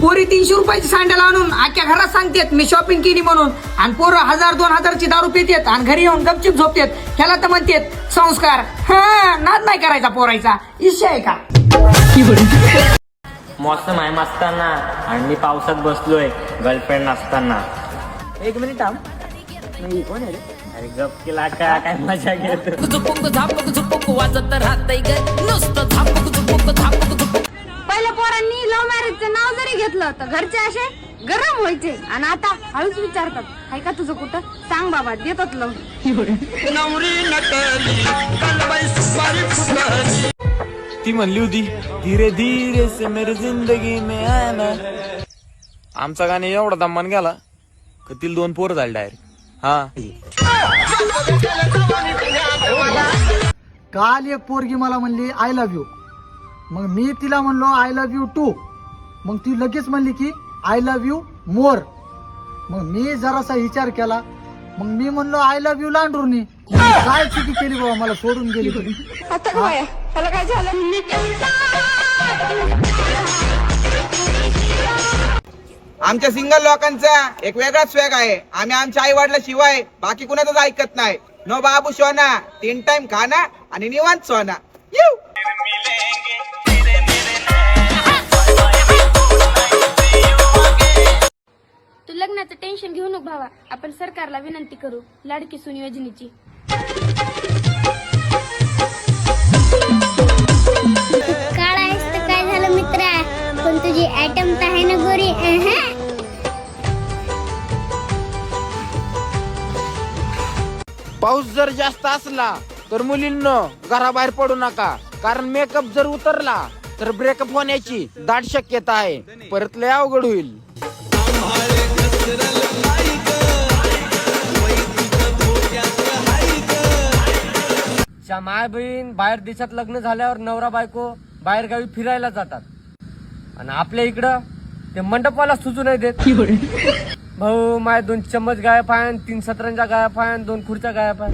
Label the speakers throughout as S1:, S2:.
S1: पोरी तीनशे रुपयाची सँडल आणून अख्ख्या घरात सांगतेत मी शॉपिंग केली म्हणून. आणि पोरं हजार दोन हजारची दारू पितेत आणि घरी येऊन गपचिप झोपतेत. ह्याला तर म्हणतेत संस्कार. हा नाद नाही करायचा पोरायचा. इच्छा आहे का?
S2: मौसम आहे मस्ताना आणि मी पावसात बसलोय गर्लफ्रेंड नसताना
S1: एक मिनिट थांब. नाही, कोण आहे रे?
S2: अरे गप केला का? काय मजा घेतो?
S3: झुपुक झापक झुपुक वाजत राहतय ग. नुसतं झापक झुपुक झापक झुपुक
S4: पहिल्या पोरांनी लव्ह मॅरेजचं नाव जरी घेतलं तर घरचे असे गरम व्हायचे. आणि आता हळूच विचारतात हाय का तुझं कुठं? सांग बाबा देतात लव
S5: ती म्हणली होती धीरे धीरे से मेरी जिंदगी में आना. आमचा गाणे एवढा दम्मान गेला का तिला दोन पोर झाले डायरेक्ट हा.
S6: काल एक पोरगी मला म्हणली आय लव्ह यू मग मी तिला म्हणलो आय लव्ह यू टू मग ती लगेच म्हणली की आय लव्ह यू मोर मग मी जरासा विचार केला. मग मी म्हणलो आय लव्ह यू लांडूरनी. काय चुकी केली बाबा मला सोडून गेली तरी
S4: आता काय त्याला काय झालं?
S7: आमच्या सिंगल लोकांचा एक वेगळाच स्वॅग आहे. आम्ही आमच्या आई वडिला शिवाय बाकी कुणाचंच ऐकत नाही. नो बाबू सोना तीन टाइम खाना आणि निवांत सोना. येऊ
S4: टेन्शन घेऊ नको भावा. आपण सरकारला विनंती करू. लाडकी सून योजनेची.
S8: काळा आहेस तर काय झालं मित्रा? पण तुझी ऍटम तर आहे ना गोरी. अहं.
S5: पाऊस जर जास्त असला तर मुलींनो घराबाहेर पडू नका. कारण मेकअप जर उतरला तर ब्रेकअप होण्याची दाट शक्यता आहे. परत लय अवघड होईल.
S2: माय बहीण बाहेर देशात लग्न झाल्यावर नवरा बायको बाहेर गावी फिरायला जातात. आणि आपल्या इकडं ते मंडपाला सुचू नाही देत. भाऊ माय दोन चम्मच गायब आहे तीन सतरंजा गायब आहे दोन खुर्च्या गायब आहे.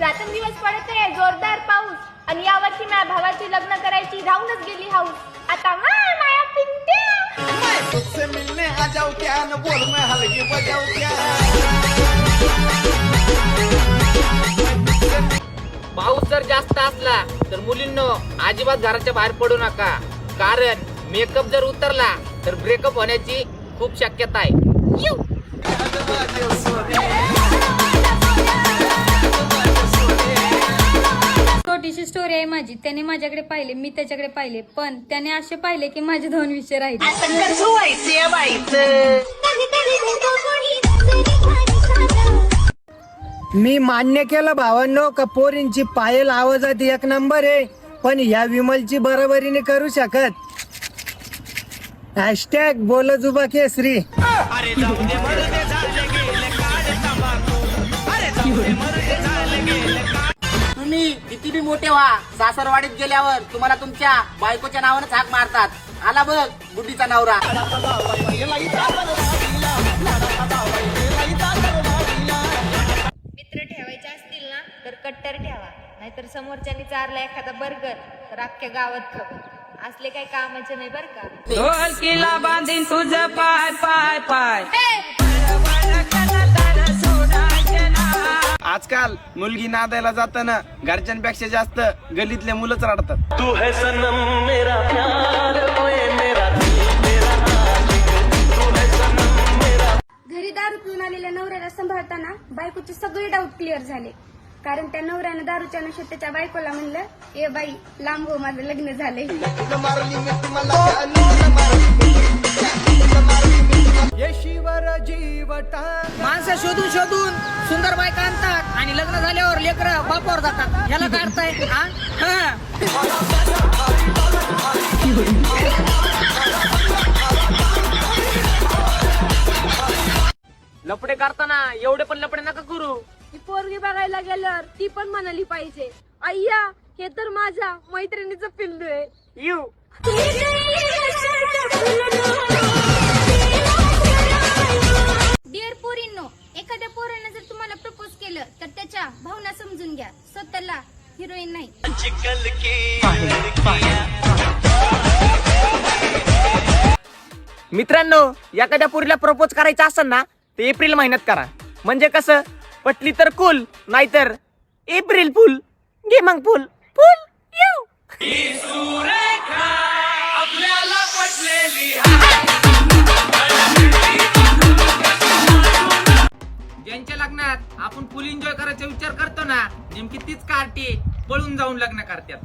S4: रात्रंदिवस पडत आहे जोरदार पाऊस. आणि यावर्षी माझ्या भावाची लग्न करायची राहूनच गेली हाऊस आता माय माया पिंट्या
S2: पाऊस जर जास्त असला तर मुलींनो अजिबात घराच्या बाहेर पडू नका. कारण मेकअप जर उतरला तर ब्रेकअप होण्याची खूप शक्यता आहे.
S4: स्टोरी आहे माझी. त्याने माझ्याकडे पाहिले मी त्याच्याकडे पाहिले. पण त्याने असे पाहिले की माझे दोन विषय राहिले
S6: मी मान्य केलं भावांनो का पोरींची पायल आवाजात एक नंबर आहे पण ह्या विमलची बरोबरीने करू शकत. हॅशटॅग बोल जुबा केसरी.
S7: तुम्ही किती बी मोठे व्हा. सासरवाडीत गेल्यावर तुम्हाला तुमच्या बायकोच्या नावानं हाक मारतात. आला बघ बुद्धीचा नवरा.
S4: मित्र ठेवायचे असतील ना तर कट्टर ठेवा. नाहीतर समोरच्यानी चारला एखादा बर्गर तर अख्ख्या गावात खबर असले काही कामाचे नाही बर का?
S3: ढोलकीला बांधीन तुझं पाय पाय पाय.
S7: आजकाल मुलगी नादायला जाताना घरच्यांपेक्षा जास्त गलीतले मुलंच रडतात.
S4: घरी दारू पिऊन आलेल्या नवऱ्याला सांभाळताना बायकोचे सगळे डाऊट क्लिअर झाले. कारण त्या नवऱ्यानं दारूच्या नशेत त्याच्या बायकोला म्हणलं ए बाई लांब हो माझं लग्न झालंय.
S1: माणसं शोधून शोधून सुंदर बायका आणतात आणि लग्न झाल्यावर लेकर बापावर जातात. ह्याला काय अर्थ आहे? हा?
S2: लपडे करताना एवढे पण लपडे नका करू.
S4: ती पोरगी बघायला गेल्यावर ती पण म्हणाली पाहिजे. अय्या हे तर माझ्या मैत्रिणीचं पिल्लू आहे.
S2: येऊ
S8: एखाद्या पोरानं जर तुम्हाला प्रपोज केलं तर त्याच्या भावना समजून घ्या. स्वतःला हिरोईन नाही.
S5: मित्रांनो एखाद्या पोरीला प्रपोज करायचं असेल ना ते एप्रिल महिन्यात करा. म्हणजे कसं पटली तर कुल नाहीतर एप्रिल फुल घे मग फुल. फुल येऊ.
S9: ज्यांच्या लग्नात आपण फुल एन्जॉय करायचा विचार करतो ना नेमकी तीच कार्टी पळून जाऊन लग्न करतात.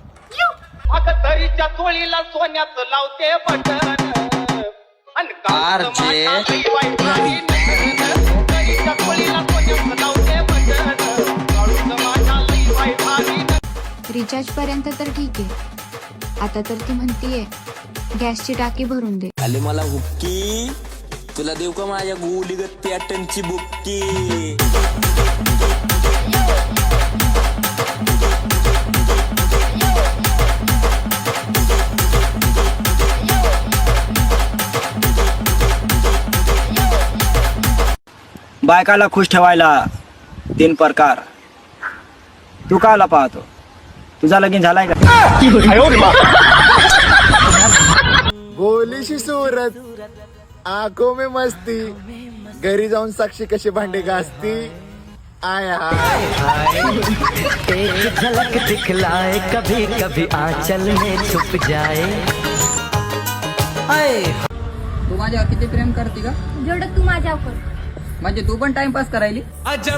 S1: रिचार्ज पर्यंत तर ठीक आहे. आता तर ती म्हणतीये गॅसची टाकी भरून दे.
S3: आले मला हुक्की. तुला देऊ का माझ्या गोलीगत पॅटर्नची बुक्की?
S10: बायकाला खुश ठेवायला तीन प्रकार. तू काला पाहतो? तुझा लगीन झालाय का?
S11: बोलीशी सूरत. आंखों में मस्ती. घरी जाऊन साक्षी कशी भांडे घासती? आय हाय.
S5: तू माझ्यावर किती प्रेम करते का
S8: जेवढं तू माझ्यावर
S5: म्हणजे तू पण टाइमपास करायली?
S12: अगर